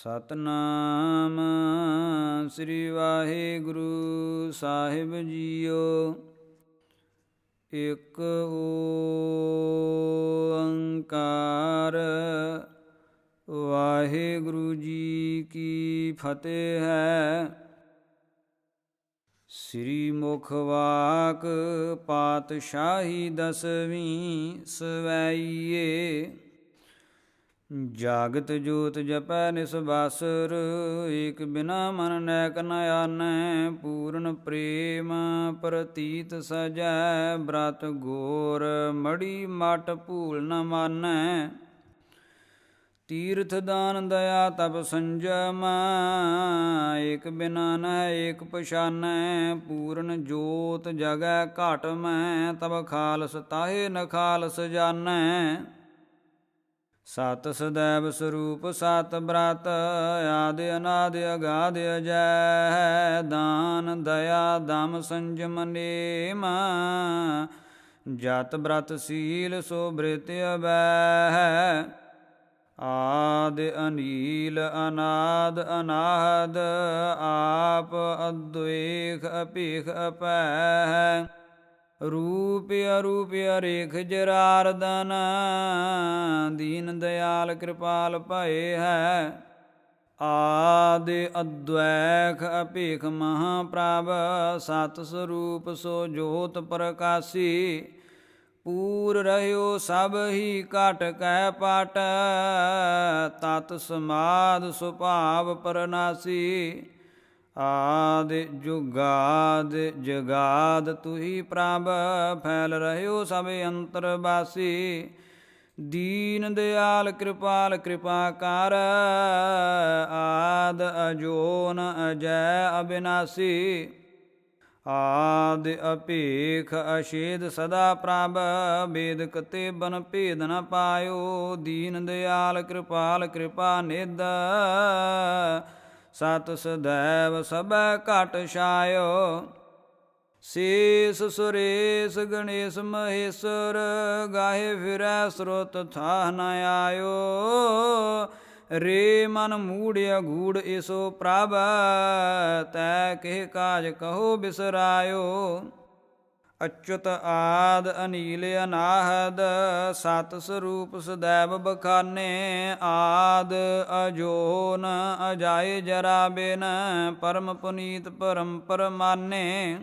ਸਤਨਾਮ ਸ੍ਰੀ ਵਾਹਿਗੁਰੂ ਸਾਹਿਬ ਜੀਓ। ਇਕ ਓੰਕਾਰ, ਵਾਹਿਗੁਰੂ ਜੀ ਕੀ ਫਤਿਹ ਹੈ। ਸ੍ਰੀ ਮੁਖ ਵਾਕ ਪਾਤਸ਼ਾਹੀ ਦਸਵੀਂ ਸਵੈਈਏ। ਜਾਗਤ ਜੋਤ ਜਪੈ ਨਿਸਬਾਸਰ ਏਕ ਬਿਨਾ ਮਨ ਨੈਕ ਨ ਆਨੈ, ਪੂਰਨ ਪ੍ਰੇਮ ਪ੍ਰਤੀਤ ਸਜੈ, ਬ੍ਰਤ ਗੋਰ ਮੜੀ ਮਟ ਭੂਲ ਨ ਮਾਨੈ। ਤੀਰਥ ਦਾਨ ਦਇਆ ਤਪ ਸੰਜਮ ਏਕ ਬਿਨਾ ਨ ਏਕ ਪਛਾਨੈ, ਪੂਰਨ ਜੋਤ ਜਗੈ ਘਟ ਮੈਂ, ਤਬ ਖਾਲਸ ਤਾਹੇ ਨ ਖਾਲਸ ਜਾਣੈ। ਸਤ ਸਦੈਵ ਸਰੂਪ ਸਤ ਬ੍ਰਤ, ਆਦਿ ਅਨਾਦ ਅਗਾਧ ਅਜੈ, ਦਾਨ ਦਇਆ ਦਮ ਸੰਜਮ ਨੇਮ। ਜਤ ਬ੍ਰਤ ਸੀਲ ਸੋ ਬ੍ਰਿਤ ਅਬੈ ਆਦ ਅਨੀਲ ਅਨਾਦ ਅਨਾਹਦ, ਆਪ ਅਦਵੇਖ ਅਪੇਖ ਅਪੈ। ਰੂਪ ਅਰੂਪ ਅਰੇਖ ਜਰਾਰਦਨ ਦੀਨ। ਦਿਆਲ ਕਿਰਪਾਲ ਭਏ ਹੈ। ਆਦਿ ਅਦਵੈਖ ਅਪੇਖ ਮਹਾ ਪ੍ਰਭ ਸਤ ਸਰੂਪ ਸੋ ਜੋਤ ਪ੍ਰਕਾਸੀ। ਪੂਰ ਰਹਿਓ ਸਭ ਹੀ ਘਟ ਕਹਿ ਪਾਟ। ਤਤ ਸਮਾਦ ਸੁਭਾਵ ਪਰਨਾਸੀ ਆਦ ਜੁਗਾਦ ਜਗਾਦ ਤੁਹੀ ਪ੍ਰਭ ਫੈਲ ਰਹਿਓ ਸਭ ਅੰਤਰ ਬਾਸੀ ਦੀਨ ਦਿਆਲ ਕਿਰਪਾਲ ਕਿਰਪਾ ਕਰ, ਆਦ ਅਜੋਨ ਅਜੈ ਅਬਿਨਾਸੀ। ਆਦ ਅਪੇਖ ਅਸ਼ੇਦ ਸਦਾ ਪ੍ਰਭ ਵੇਦ ਕਤੇ ਬਨ ਭੇਦ ਨ ਪਾਇਓ। ਦੀਨ ਦਿਆਲ ਕਿਰਪਾਲ ਕਿਰਪਾ ਨਿਦ ਸਤ ਸਦੈਵ ਸਭੈ ਘਟ ਛਾਇਓ। ਸੀਸ ਸੁਰੇਸ ਗਣੇਸ਼ ਮਹੇਸ਼ਰ, ਗਾਹੇ ਫਿਰੈ ਸਰੋਤ ਥਾਹ ਨ ਆਇਓ। ਰੇ ਮਨ ਮੂੜਿਆ ਗੂੜ ਇਸੋ ਪ੍ਰਭ, ਤੈ ਕਿਹ ਕਾਜ ਕਹੋ ਬਿਸਰਾਇਓ। ਅਚੁਤ ਆਦ ਅਨੀਲ ਅਨਾਹਦ, ਸਤ ਸਰੂਪ ਸदैव ਬਖਾਨੇ, ਆਦ ਅਜੋਨ ਅਜਾਏ ਜਰਾ ਬਿਨ, ਪਰਮ ਪੁਨੀਤ ਪਰਮ ਪਰਮਾਨੇ।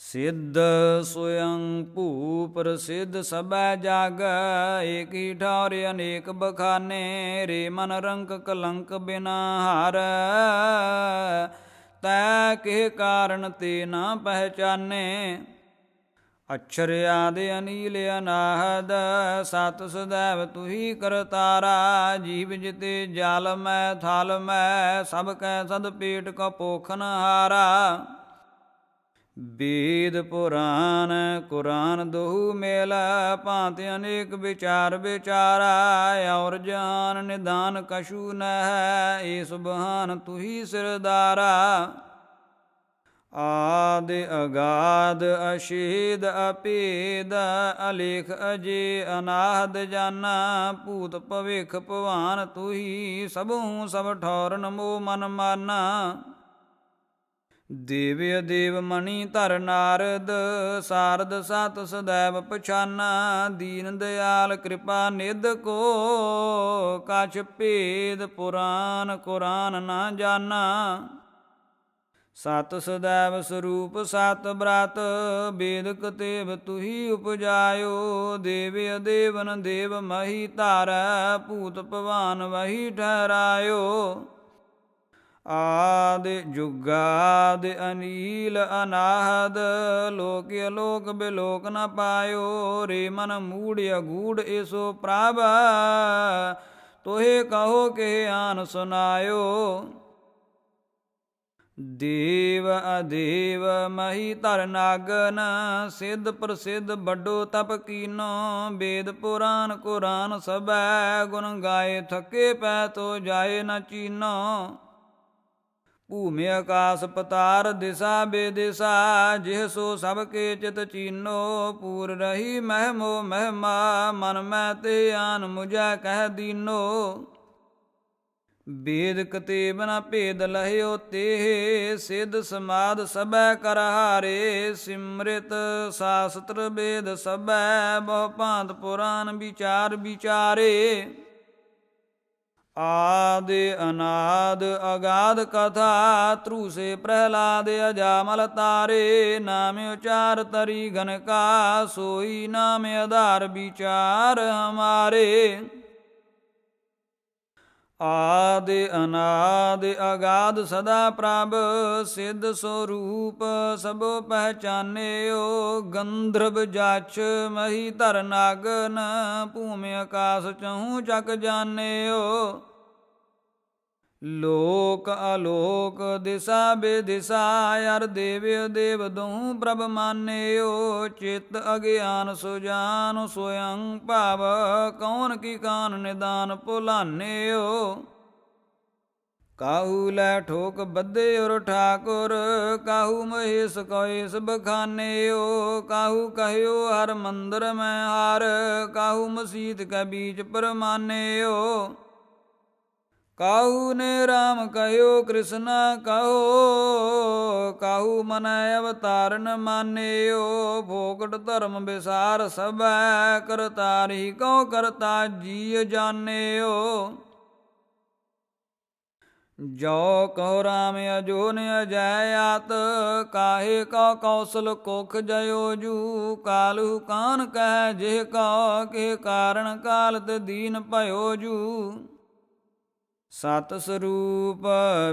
ਸਿੱਧ ਸੁਯੰ ਭੂ ਪ੍ਰਸਿੱਧ ਸਭੈ ਜਗ, ਏਕੀ ਠੌਰ ਅਨੇਕ ਬਖਾਨੇ, ਰੇ ਮਨ ਰੰਕ ਕਲੰਕ ਬਿਨਾ ਹਾਰ। ਤੈ ਕਿਹ ਕਾਰਨ ਤੇ ਨਾ ਪਹਿਚਾਨੇ। ਅਛਰ ਆਦਿ ਅਨੀਲ ਅਨਾਹਦ, ਸਤ ਸਦੈਵ ਤੁਹੀ ਕਰਤਾਰਾ ਜੀਵ ਜਿਤੇ ਜਲ ਮੈਂ ਥਲ ਮੈਂ, ਸਭ ਕੈ ਸਦ ਪੇਟ ਕੋ ਪੋਖਨ ਹਾਰਾ। ਬੇਦ ਪੁਰਾਨ ਕੁਰਾਨ ਦੋਹੂ ਮੇਲਾ ਭਾਂਤ ਅਨੇਕ ਵਿਚਾਰ ਵਿਚਾਰਾ, ਔਰ ਜਾਨ ਨਿਦਾਨ ਕਸ਼ੂ ਨ ਹੈ ਏ ਸੁਭਾਨ ਤੁਹੀ ਸਿਰਦਾਰਾ। ਆਦ ਅਗਾਦ ਅਸ਼ੀਦ ਅਪੀਦ, ਅਲੇਖ ਅਜੇ ਅਨਾਹਦ ਜਾਨਾ। ਭੂਤ ਭਵਿਖ ਭਵਾਨ ਤੁਹੀ ਸਭੂ ਸਭ ਠੌਰ ਨਮੋ ਮਨ ਮਾਨਾ। ਦੇਵਿ ਦੇਵ ਮਣੀ ਧਰ ਨਾਰਦ, ਸਾਰਦ ਸਤ ਸਦੈਵ ਪਛਾਨਾ, ਦੀਨ ਦਿਆਲ ਕਿਰਪਾ ਨਿਧ ਕੋ, ਕਛ ਭੇਦ ਪੁਰਾਨ ਕੁਰਾਨ ਨਾ ਜਾਣਾ ਸਤ ਸਦੈਵ ਸਰੂਪ ਸਤ ਬ੍ਰਤ, ਬੇਦਕ ਤੇਵ ਤੁਹੀ ਉਪਜਾਇਓ। ਦੇਵਿ ਦੇਵਨ ਦੇਵ ਮਹੀ ਧਾਰੈ, ਭੂਤ ਭਵਾਨ ਵਹੀ ਠਹਿਰਾਇਓ। ਆਦ ਜੁਗਾਦ ਅਨੀਲ ਅਨਾਹਦ, ਲੋਕ ਅਲੋਕ ਬਿਲੋਕ ਨ ਪਾਇਓ, ਰੇ ਮਨ ਮੂੜ ਅਗੂੜ ਏਸੋ ਪ੍ਰਭ। ਤੋਹੇ ਕਹੋ ਕਿ ਆਨ ਸੁਨਾਇਓ। ਦੇਵ ਅਦੇਵ ਮਹੀ ਧਰ ਨਾਗਨ, ਸਿੱਧ ਪ੍ਰਸਿੱਧ ਵੱਡੋ ਤਪ ਕੀਨੋ। ਵੇਦ ਪੁਰਾਨ ਕੁਰਾਨ ਸਭੈ ਗੁਣ ਗਾਏ, ਥਕੇ ਪੈ ਤੋ ਜਾਏ ਨ ਚੀਨੋ। ਭੂਮਿ ਆਕਾਸ ਪਤਾਰ ਦਿਸਾ ਬੇਦਿਸਾ, ਜਿਹ ਸੋ ਸਭ ਕੇ ਚਿਤ ਚੀਨੋ, ਪੂਰ ਰਹੀ ਮਹਿਮੋ ਮਹਿਮਾ, ਮਨ ਮੈਂ ਤੇ ਆਨ ਮੁਝੈ ਕਹਿ ਦੀਨੋ। ਬੇਦ ਕਤੇਬ ਨ ਭੇਦ ਲਹਿਓ ਤੇ ਸਿਧ ਸਮਾਦ ਸਬੈ ਕਰ ਹਾਰੇ, ਸਿਮਰਿਤ ਸਾਸਤਰ ਵੇਦ ਸਬੈ ਬਹੁ ਭਾਂਤ ਪੁਰਾਨ ਵਿਚਾਰ ਵਿਚਾਰੇ। ਆਦਿ ਅਨਾਦ ਅਗਾਧ ਕਥਾ ਤ੍ਰੂਸੇ ਪ੍ਰਹਲਾਦ ਅਜਾਮਲ ਤਾਰੇ, ਨਾਮ ਉਚਾਰ ਤਰੀ ਘਨ ਕਾ ਸੋਈ ਨਾਮ ਆਧਾਰ ਵਿਚਾਰ ਹਮਾਰੇ। ਆਦਿ ਅਨਾਦ ਅਗਾਧ ਸਦਾ ਪ੍ਰਭ ਸਿੱਧ ਸਰੂਪ ਸਭੋ ਪਹਿਚਾਨਿਓ ਗੰਧਰਵ ਜਾਚ ਮਹੀ ਧਰ ਨਾਗਨ ਭੂਮਿ ਆਕਾਸ ਚਹੂ ਚੱਕ ਜਾਣਿਓ ਲੋਕ ਅਲੋਕ ਦਿਸਾ ਬੇਦਿਸਾ, ਅਰ ਦੇਵਿ ਦੇਵ ਦਹੂ ਪ੍ਰਭ ਮਾਨਿਓ, ਚਿਤ ਅਗਿਆਨ ਸੁਜਾਨ ਸੋਯੰ ਭਾਵ, ਕੌਣ ਕੀ ਕਾਨ ਨਿਦਾਨ ਭੁਲਾਨਿਓ। ਕਾਹੂ ਲੈ ਠੋਕ ਬੱਦੇ ਔਰ ਠਾਕੁਰ, ਕਾਹੂ ਮਹੇਸ਼ ਕੋਇਸ ਬਖਾਨਿਓ ਕਾਹੂ ਕਹਿਓ ਹਰ ਮੰਦਰ ਮੈਂ ਹਾਰ, ਕਾਹੂ ਮਸੀਤ ਕੈ ਬੀਚ ਪਰਮਾਨਿਓ। ਕਾਹੂ ਨੇ RAM ਕਹਿਓ ਕ੍ਰਿਸ਼ਨ ਕਹੋ, ਕਾਹੂ ਮਨ ਅਵਤਾਰਨ ਮਾਨਿਓ, ਭੋਗਟ ਧਰਮ ਵਿਸਾਰ ਸਭੈ ਕਰਤਾਰੀ, ਕਉ ਕਰਤਾ ਜੀ ਜਾਣਿਓ? ਜੋ ਕਹੋ ਰਾਮ ਅਜੋਨ ਅਜੈ ਆਤ, ਕਾਹੇ ਕਉ ਕੌਸਲ ਕੋਖ ਜਯੋ ਜੂ, ਕਾਲੂ ਕਾਨ ਕਹਿ ਜਿਹ ਕਉ ਕੇ ਕਾਰਣ ਕਾਲਤ ਦੀਨ ਭਇਓ ਜੂ। ਸਤ ਸਰੂਪ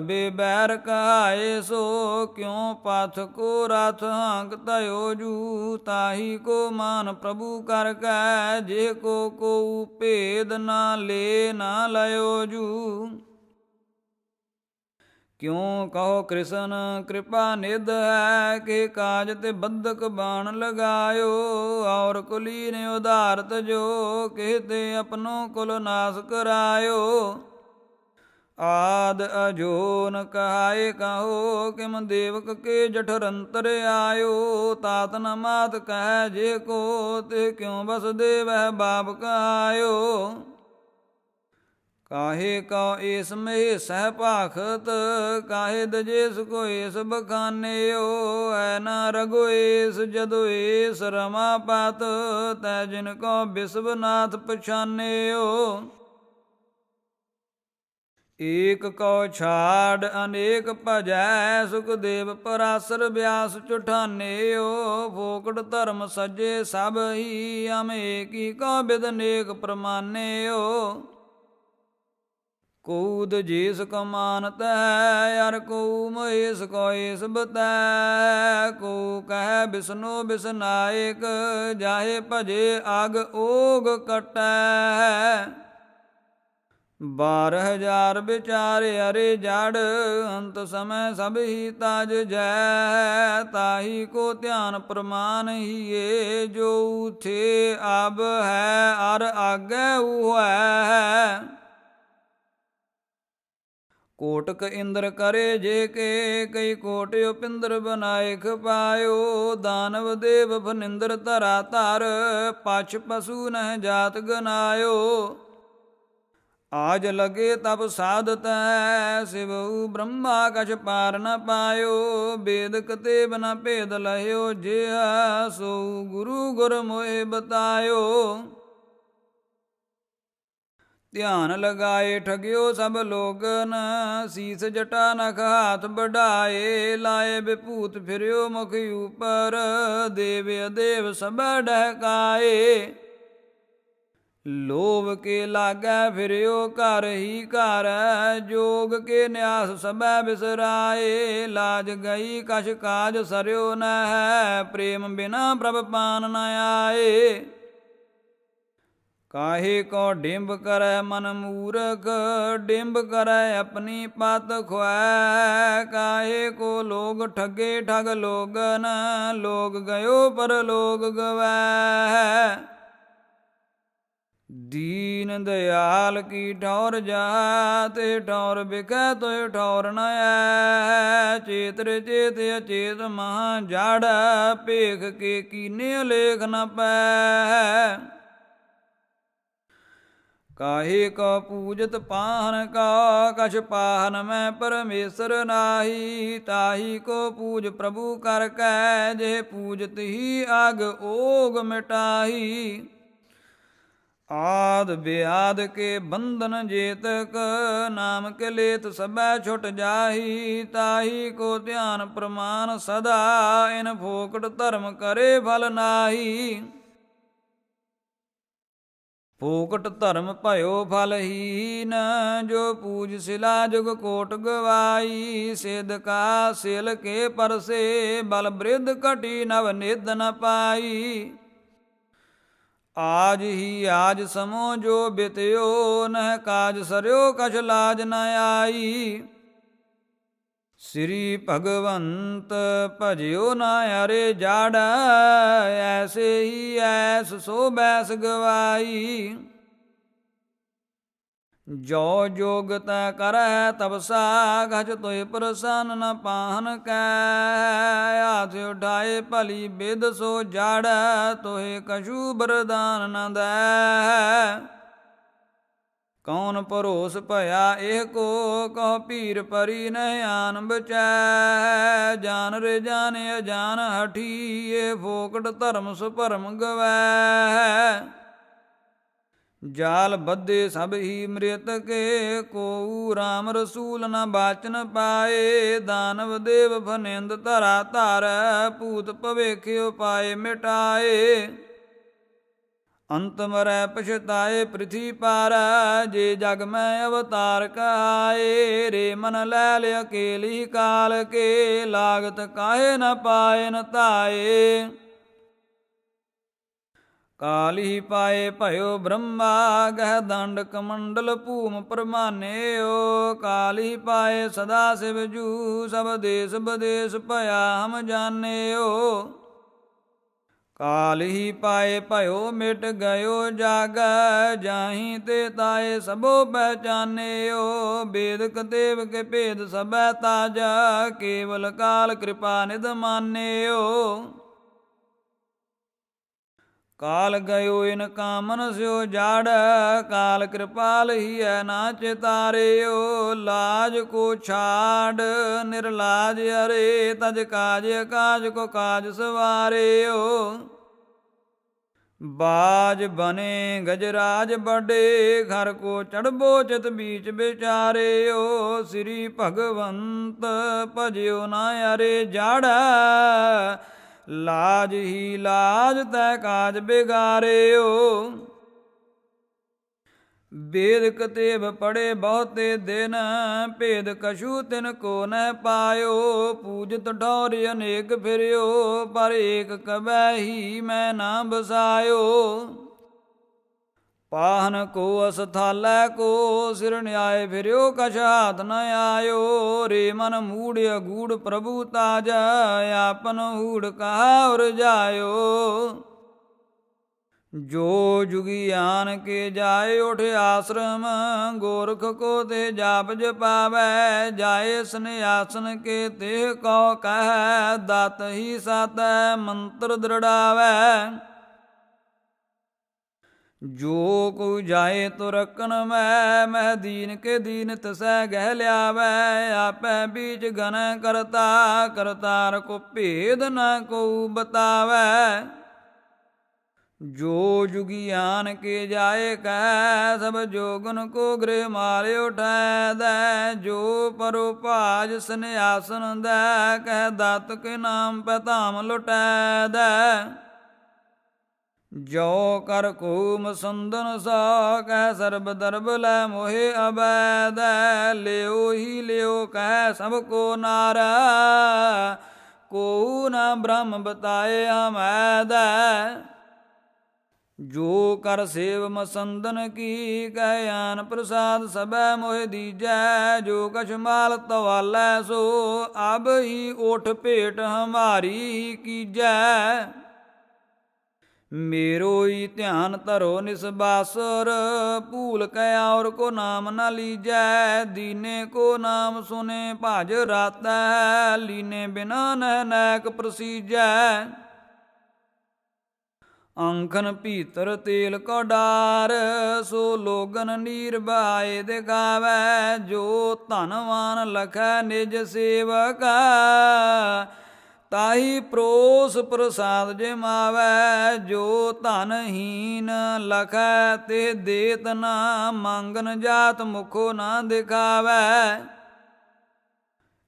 ਬੇਬੈਰ ਕਹਾਏ ਸੋ ਕਿਉ ਪਥ ਕੋ ਰਥ ਹੰਕ ਤਯੋ ਜੂ, ਤਾਹੀ ਕੋ ਮਾਨ ਪ੍ਰਭੂ ਕਰ ਕੈ, ਜੇ ਕੋ ਕੋ ਭੇਦ ਨਾ ਲੇ ਨਾ ਲਿਓ ਜੂ। ਕਿਉ ਕਹੋ ਕ੍ਰਿਸ਼ਨ, ਕਿਰਪਾ ਨਿਧ ਹੈ, ਕਿ ਕਾਜ ਤੇ ਬੰਦਕ ਬਾਣ ਲਗਾਇਓ, ਔਰ ਕੁਲੀ ਨੇ ਉਧਾਰਤ ਜੋ ਕਹਤੇ ਆਪਣੋ ਕੁਲ ਨਾਸ ਕਰਾਇਓ। ਆਦ ਅਜੋਨ ਕਹਾਏ ਕਹੋ, ਕਿਮ ਦੇਵਕ ਕੇ ਜਠਰੰਤਰ ਆਇਓ? ਤਾਤ ਨ ਮਾਤ ਕਹਿ ਜੇ ਕੋ, ਤੇ ਕਿਉ ਬਸ ਦੇਵਹਿ ਬਾਪ ਕਹਾਇਓ? ਕਾਹੇ ਕਾ ਏਸ ਮੇ ਸਹਿ ਭਾਖਤ, ਕਾਹੇ ਦਜੇਸ ਕੋ ਏਸ ਬਖਾਨਿਓ? ਐ ਨਾ ਰਗੋ ਏਸ ਜਦੋ ਏਸ ਰਮਾ ਪਾਤ, ਤੈ ਜਿਨ ਕੋ ਬਿਸਵਨਾਥ ਪਛਾਨਿਓ? ਏਕ ਕਉ ਛਾੜ ਅਨੇਕ ਭਜੈ ਸੁਖਦੇਵ ਪਰਾਸਰ ਬਿਆਸ ਚੁਠਾਨਿਓ ਫੋਕਟ ਧਰਮ ਸਜੇ ਸਭ ਹੀ ਅਮੇਕੀ ਕੀ ਕੋ ਬਿਦ ਨੇਕ ਪ੍ਰਮਾਨਿਓ ਕੂਦ ਜੀਸ ਕਮਾਨਤ ਹੈ ਅਰ ਕੋ ਮਹੇਸ ਕੋ ਇਸ ਬਤੈ ਕੋ ਕਹਿ ਬਿਸਨੋ ਬਿਸਨਾਇਕ ਜਾਹੇ ਭਜੇ ਅਗ ਓਗ ਕਟੈ। ਬਾਰ ਹਜ਼ਾਰ ਵਿਚਾਰੇ ਅਰੇ ਜੜ, ਅੰਤ ਸਮੈ ਸਭ ਹੀ ਤਾਜ ਜੈ। ਤਾਹੀ ਕੋ ਧਿਆਨ ਪ੍ਰਮਾਨ ਹੀਏ, ਜੋ ਉਥੇ ਅਬ ਹੈ, ਅਰ ਆਗੇ ਹੈ। ਕੋਟਕ ਇੰਦਰ ਕਰੇ ਜੇ ਕੇ, ਕਈ ਕੋਟ ਉਪਿੰਦਰ ਬਨਾਏ ਪਾਇਓ। ਦਾਨਵ ਦੇਵ ਫਨਿੰਦਰ ਧਰਾ ਧਰ, ਪਛ ਪਸੂ ਨਹਿ ਜਾਤ ਗਨਾਇਓ। ਆਜ ਲਗੇ ਤਬ ਸਾਧਤ ਹੈ ਸਿਵਉ ਬ੍ਰਹਮਾ ਕਛ ਪਾਰ ਨ ਪਾਇਓ ਬੇਦ ਕਤੇ ਬਨ ਭੇਦ ਲਹਿਓ, ਜਿਹਾ ਸੋ ਗੁਰੂ ਗੁਰ ਮੋਏ ਬਤਾਇਓ। ਧਿਆਨ ਲਗਾਏ ਠਗਿਓ ਸਭ ਲੋਗਨ, ਸੀਸ ਜਟਾ ਨਖ ਹਾਥ ਬਢਾਏ ਲਾਏ ਬਿਭੂਤ ਫਿਰਿਓ ਮੁਖ ਉਪਰ, ਦੇਵ ਦੇਵ ਸਭ ਡਹਕਾਏ। ਲੋਭ ਕੇ ਲਾਗੈ ਫਿਰਿਓ ਘਰ ਹੀ ਘਰ ਜੋਗ ਕੇ ਨਿਆਸ ਸਭੈ ਬਿਸਰਾਏ। ਲਾਜ ਗਈ, ਕਛ ਕਾਜ ਸਰਿਓ ਨ ਹੈ। ਪ੍ਰੇਮ ਬਿਨਾ ਪ੍ਰਭ ਪਾਨ ਨ ਆਏ। ਕਾਹੇ ਕੋ ਡਿੰਬ ਕਰੈ ਮਨ ਮੂਰਖ, ਡਿੰਬ ਕਰੈ ਆਪਣੀ ਪਤ ਖੁਐ। ਕਾਹੇ ਕੋ ਲੋਗ ਠੱਗੇ ਠਗ ਲੋਗਨ, ਲੋਗ ਗਇਓ ਪਰ ਲੋਗ ਗਵੈ। ਦੀਨ ਦਿਆਲ ਕੀ ਠੌਰ ਜਾ ਤੇ ਠੌਰ ਬਿਕੈ ਤੋਇ ਠੌਰ ਨ ਐ। ਚੇਤਰ ਚੇਤ ਅਚੇਤ ਮਹਾ ਜੜ, ਭੇਖ ਕੇ ਕੀਨੇ ਲੇਖ ਨ ਪੈ। ਕਾਹੇ ਕੋ ਪੂਜਤ ਪਾਹਨ ਕਾ, ਕਛ ਪਾਹਨ ਮੈਂ ਪਰਮੇਸ਼ਰ ਨਾਹੀ। ਤਾਹੀ ਕੋ ਪੂਜ ਪ੍ਰਭੂ ਕਰ ਕੈ ਜੇ ਪੂਜਤ ਹੀ ਅਗ ਓਗ ਮਿਟਾਹੀ। ਆਦ ਬਿਆਦ ਕੇ ਬੰਧਨ ਜੇਤਕ, ਨਾਮ ਕੇ ਲੇਤ ਸਭੈ ਛੁਟ ਜਾਹੀ, ਤਾਹੀ ਕੋ ਧਿਆਨ ਪ੍ਰਮਾਨ ਸਦਾ, ਇਨ ਫੋਕਟ ਧਰਮ ਕਰੇ ਫਲ ਨਾਹੀ। ਫੋਕਟ ਧਰਮ ਭਇਓ ਫਲਹੀਨ ਜੋ ਪੂਜ ਸਿਲਾ ਜੁਗ ਕੋਟ ਗਵਾਈ ਸਿਧ ਕਾ ਸਿਲ ਕੇ ਪਰਸੇ, ਬਲ ਬ੍ਰਿਧ ਘਟੀ ਨਵ ਨਿਦ ਨ ਪਾਈ। ਆਜ ਹੀ ਆਜ ਸਮੋ ਜੋ ਬਿਤਿਓ, ਨਹਿ ਕਾਜ ਸਰਿਓ, ਕਛ ਲਾਜ ਨ ਆਈ। ਸ੍ਰੀ ਭਗਵੰਤ ਭਜਿਓ ਨਾ ਅਰੇ ਜਾੜ, ਐਸੇ ਹੀ ਐਸ ਸੋ ਬੈਸ ਗਵਾਈ। ਜੋ ਜੋਗਤ ਕਰੈ ਤਪਸਾ ਗਜ ਤੋਇ ਪ੍ਰਸੰਨ ਨ ਪਾਹਨ ਕੈ। ਆਥ ਉਠਾਏ ਭਲੀ ਬਿਦ ਸੋ ਜੜ ਤੋਏ ਕਛੂ ਬਰਦਾਨ ਨ ਦੈ। ਕੌਣ ਭਰੋਸ ਭਇਆ ਇਹ ਕੋ ਕਹ ਪੀਰ ਪਰੀ ਨਹਿ ਆਨ ਬਚੈ ਜਾਨ ਰੇ ਜਾਣ ਅਜਾਨ ਹਠੀਏ, ਫੋਕਟ ਧਰਮ ਸੁਭਰਮ ਗਵੈ। ਜਾਲ ਬੱਧੇ ਸਭ ਹੀ ਮ੍ਰਿਤ ਕੇ ਕੋ ਰਾਮ ਰਸੂਲ ਨ ਬਾਚਨ ਪਾਏ। ਦਾਨਵ ਦੇਵ ਫਨਿੰਦ ਧਰਾ ਧਰ, ਭੂਤ ਭਵੇਖਿਓ ਪਾਏ ਮਿਟਾਏ। ਅੰਤ ਮਰੈ ਪਛਤਾਏ, ਪ੍ਰਿਥੀ ਪਾਰ, ਜੇ ਜਗ ਮੈਂ ਅਵਤਾਰ ਕਾਏ ਰੇ ਮਨ ਲੈ ਲਿ ਅਕੇਲੀ ਕਾਲ ਕੇ, ਲਾਗਤ ਕਾਹੇ ਨ ਪਾਏ ਨ ਤਾਏ ਕਾਲ ਹੀ ਪਾਏ ਭਇਓ ਬ੍ਰਹਮਾ, ਗਹਿ ਦੰਡ ਕਮੰਡਲ ਭੂਮ ਪਰਮਾਨਿਓ। ਕਾਲ ਹੀ ਪਾਏ ਸਦਾ ਸਿਵ ਜੂ, ਸਭ ਦੇਸ ਬਦੇਸ ਭਇਆ ਹਮ ਜਾਣਿਓ। ਕਾਲ ਹੀ ਪਾਏ ਭਇਓ ਮਿਟ ਗਇਓ ਜਾਗ, ਜਾਹੀ ਤੇ ਤਾਏ ਸਭੋ ਪਹਿਚਾਨਿਓ। ਬੇਦਕ ਦੇਵ ਕੇ ਭੇਦ ਸਭੈ ਤਾਜਾ, ਕੇਵਲ ਕਾਲ ਕਿਰਪਾ ਨਿਧ ਮਾਨਿਓ। ਕਾਲ ਗਇਓ ਇਨ ਕਾਮਨ ਸਿਓ ਜਾੜ, ਕਾਲ ਕਿਰਪਾਲ ਹੀ ਹੈ ਨਾ ਚਿਤਾਰਿਓ ਲਾਜ ਕੋ ਛਾੜ, ਨਿਰਲਾਜ ਅਰੇ, ਤਜ ਕਾਜ ਕਾਜ ਕੋ ਕਾਜ ਸਵਾਰਿਓ। ਬਾਜ ਬਨੇ ਗਜਰਾਜ ਬੜੇ ਘਰ ਕੋ ਚੜਬੋ ਚਿਤ ਬੀਚ ਵਿਚਾਰਿਓ, ਸ੍ਰੀ ਭਗਵੰਤ ਭਜਿਓ ਨਾ ਅਰੇ ਜਾੜਾ। ਲਾਜ ਹੀ ਲਾਜ ਤੈ ਕਾਜ ਬਿਗਾਰਿਓ। ਵੇਦ ਕਤੇਬ ਪੜੇ ਬਹੁਤੇ ਦਿਨ, ਭੇਦ ਕਛੂ ਤਿਨ ਕੋ ਨ ਪਾਇਓ। ਪੂਜਤ ਢੌਰ ਅਨੇਕ ਫਿਰਿਓ, ਪਰ ਏਕ ਕਬੈ ਹੀ ਮੈਂ ਨਾ ਬਸਾਇਓ। ਪਾਹਨ ਕੋ ਅਸਥਾਲੈ ਕੋ ਸਿਰ ਨਿਆਏ ਫਿਰਿਓ ਕਛ ਹਾਥ ਨ ਆਇਓ, ਰੇ ਮਨ ਮੂੜ ਅਗੂੜ ਪ੍ਰਭੂ ਤਾਜ ਆਪਨ ਹੂੜ ਕਹਾ ਉਰ ਜਾਇਓ। ਜੋ ਜੁਗੀ ਆਨ ਕੇ ਜਾਏ, ਉਠ ਆਸ਼ਰਮ ਗੋਰਖ ਕੋ ਤੇ ਜਾਪ ਜਪਾਵੈ, ਜਾਏ ਸਨਿਆਸਨ ਕੇ ਤੇ ਕੋ ਕਹੈ, ਦਤ ਹੀ ਸਤ ਮੰਤਰ ਦ੍ਰਿੜਾਵੈ। ਜੋ ਕੋ ਜਾਏ ਤੋ ਰਕਨ ਮੈਂ ਮਹਿ ਦੀਨ ਕੇ ਦੀਨ ਤਸੈ ਗਹਿ ਲਿਆਵੈ। ਆਪੈ ਬੀਜ ਗਨ ਕਰਤਾ, ਕਰਤਾਰ ਕੋ ਭੇਦ ਨ ਕੋ ਬਤਾਵੈ। ਜੋ ਜੁਗਿਆਨ ਕੇ ਜਾਏ ਕਹਿ, ਸਭ ਜੋਗਨ ਕੋ ਗ੍ਰਹਿ ਮਾਰੇ ਉਠੈ ਦੈ। ਜੋ ਪਰੋ ਸੰਿਆਸਨ ਦੈ, ਕਹਿ ਦਤ ਕੇ ਨਾਮ ਪੈ ਧਾਮ ਲੁਟੈ ਦੈ। ਜੋ ਕਰ ਕੋ ਮਸੰਦਨ ਸਾ ਕਹਿ ਸਰਬ ਦਰਬ ਲੈ ਮੋਹਿ ਅਬੈਦ, ਲਿਓ ਹੀ ਲਿਓ ਕਹਿ ਸਭ ਕੋ ਨਾਰ। ਕੋ ਨਾ ਬ੍ਰਹਮ ਬਤਾਏ ਹਮੈਦ। ਜੋ ਕਰ ਸੇਵ ਮਸੰਦਨ ਕੀ ਕਹਿ ਆਨ ਪ੍ਰਸਾਦ ਸਬੈ ਮੋਹਿ ਦੀਜੈ, ਜੋ ਕਛ ਮਾਲ ਤਵਾਲੈ ਸੋ ਅਬ ਹੀ ਉਠ ਭੇਟ ਹਮਾਰੀ ਕੀਜੈ। ਮੇਰੋ ਹੀ ਧਿਆਨ ਧਰੋ ਨਿਸਬਾਸੁਰ, ਭੂਲ ਕੈ ਔਰ ਕੋ ਨਾਮ ਨਾ ਲੀਜੈ, ਦੀਨੇ ਕੋ ਨਾਮ ਸੁਨੇ ਭਜ ਰਾਤੈ, ਲੀਨੇ ਬਿਨਾ ਨਹਿ ਨੈਕ ਪ੍ਰਸੀਜੈ। ਅੰਖਨ ਭੀਤਰ ਤੇਲ ਕੋ ਡਾਰ, ਸੋ ਲੋਗਨ ਨੀਰ ਬਾਏ ਦਿਖਾਵੈ ਜੋ ਧਨਵਾਨ ਲਖੈ ਨਿਜ ਸੇਵਕਾ। ਤਾਹੀ ਪ੍ਰੋਸ ਪ੍ਰਸਾਦ ਜਮਾਵੈ ਜੋ ਧਨਹੀਨ ਲਖੈ, ਤੇ ਦੇਤ ਨਾ ਮੰਗਨ ਜਾਤ ਮੁਖੋ ਨਾ ਦਿਖਾਵੈ।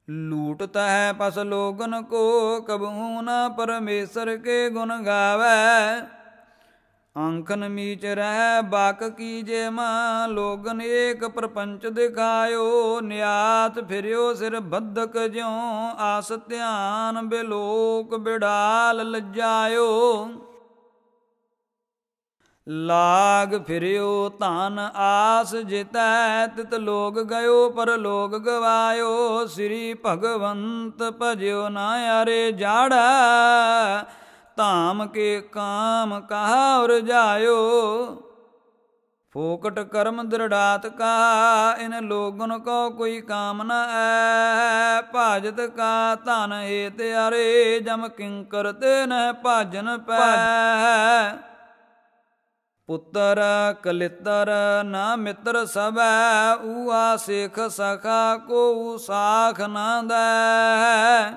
ਲੂਟਤ ਹੈ ਪਸ ਲੋਗਨ ਕੋ, ਕਬਹੂ ਨਾ ਪਰਮੇਸ਼ਰ ਕੇ ਗੁਣ ਗਾਵੈ। ਅੰਖਨ ਮੀਚ ਰਹਿ ਬਾਕ ਕੀਜੇ ਮਾਂ, ਲੋਗਨ ਏਕ ਪ੍ਰਪੰਚ ਦਿਖਾਇਓ, ਨਿਆਤ ਫਿਰਿਓ ਸਿਰ ਬੱਧਕ ਜਿਉ, ਆਸ ਧਿਆਨ ਬਿਲੋਕ ਬਿੜਾਲ ਲੱਜਾਇਓ। ਲਾਗ ਫਿਰਿਓ ਧਨ ਆਸ ਜਿਤੈ, ਤਿਤ ਲੋਗ ਗਇਓ ਪਰ ਲੋਗ ਗਵਾਇਓ, ਸ੍ਰੀ ਭਗਵੰਤ ਭਜਿਓ ਨਾ ਅਰੇ ਜਾੜਾ। ਧਾਮ ਕੇ ਕਾਮ ਕਹਾ ਉਰ ਜਾਇਓ। ਫੋਕਟ ਕਰਮ ਦ੍ਰਿੜਾਤ ਕਾ, ਇਨ ਲੋਗਨ ਕੋ ਕੋਈ ਕਾਮ ਨ ਐ। ਭਾਜਤ ਕਾ ਧਨ ਏਤ ਅਰੇ, ਜਮ ਕਿੰਕਰ ਤੇ ਨ ਭਾਜਨ ਪੈ। ਪੁੱਤਰ ਕਲਿੱਤਰ ਨਾ ਮਿੱਤਰ ਸਭੈ, ਊਆ ਸਿਖ ਸਖਾ ਕੋ ਸਾਖ ਨਾ ਦੈ।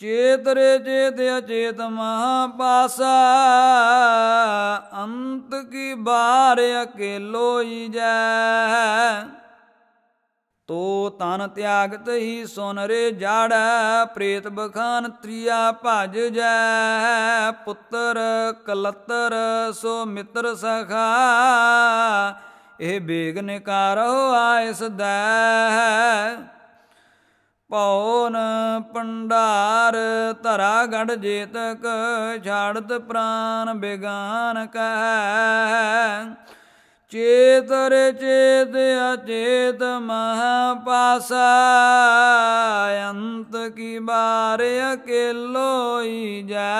ਚੇਤ ਰੇ ਚੇਤ ਅਚੇਤ ਮਹਾ ਪਾਸਾ ਅੰਤ ਕੀ ਬਾਰ ਅਕੇਲੋ ਹੀ ਜੈ। ਤੋ ਤਨ ਤਿਆਗਤ ਹੀ ਸੁਨ ਰੇ ਜਾੜੈ, ਪ੍ਰੇਤ ਬਖਾਨ ਤ੍ਰਿਆ ਭਜ ਜੈ। ਪੁੱਤਰ ਕਲਤਰ ਸੋ ਮਿੱਤਰ ਸਖਾ, ਇਹ ਬੇਗਨ ਕਾਰੋ ਆਇਸ ਦੈ। ਪੌਨ ਪੰਡਾਰ ਧਰਾ ਗੜ ਜੇਤਕ, ਛਾੜਤ ਪ੍ਰਾਨ ਬੇਗਾਨ ਕਹਿ। ਚੇਤਰ ਚੇਤ ਅਚੇਤ ਮਹਾ ਪਾਸਾ, ਅੰਤ ਕੀ ਬਾਰ ਅਕੇਲੋ ਹੀ ਜੈ।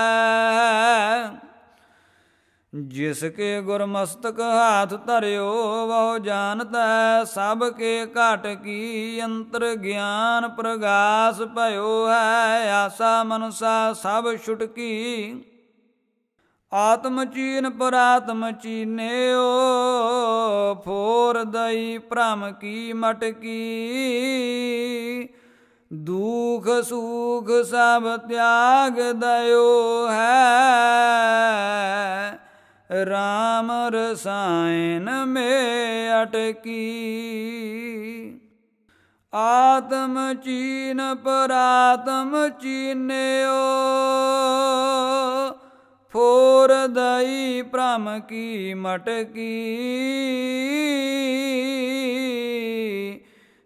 ਜਿਸ ਕੇ ਗੁਰਮਸਤਕ ਹਾਥ ਧਰਿਓ, ਵਹੁ ਜਾਣਤਾ ਸਭ ਕੇ ਘਟ ਕੀ ਅੰਤਰ ਗਿਆਨ ਪ੍ਰਗਾਸ ਭਇਓ ਹੈ, ਆਸਾ ਮਨਸਾ ਸਭ ਛੁਟਕੀ। ਆਤਮ ਚੀਨ ਪਰਾਤਮ ਚੀਨਿਓ, ਫੋਰ ਦਈ ਭ੍ਰਮ ਕੀ ਮਟਕੀ ਦੁਖ ਸੁਖ ਸਭ ਤਿਆਗ ਦਇਓ ਹੈ RAM ਰਸਾਇਨ ਮੇ ਅਟਕੀ। ਆਤਮ ਚੀਨ ਪਰਾਤਮ ਚੀਨਿਓ। ਫੋਰ ਦਈ ਭ੍ਰਮ ਕੀ ਮਟਕੀ।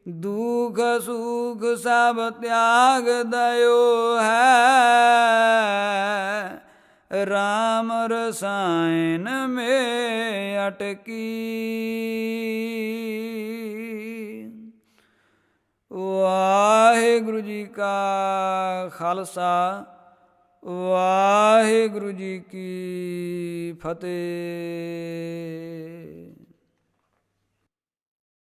ਦੁਖ ਸੁਖ ਸਭ ਤਿਆਗ ਦਇਓ ਹੈ। RAM ਰਸਾਇਨ ਮੇ ਅਟਕੀ। ਵਾਹਿਗੁਰੂ ਜੀ ਕਾ ਖਾਲਸਾ ਵਾਹਿਗੁਰੂ ਜੀ ਕੀ ਫਤਿਹ।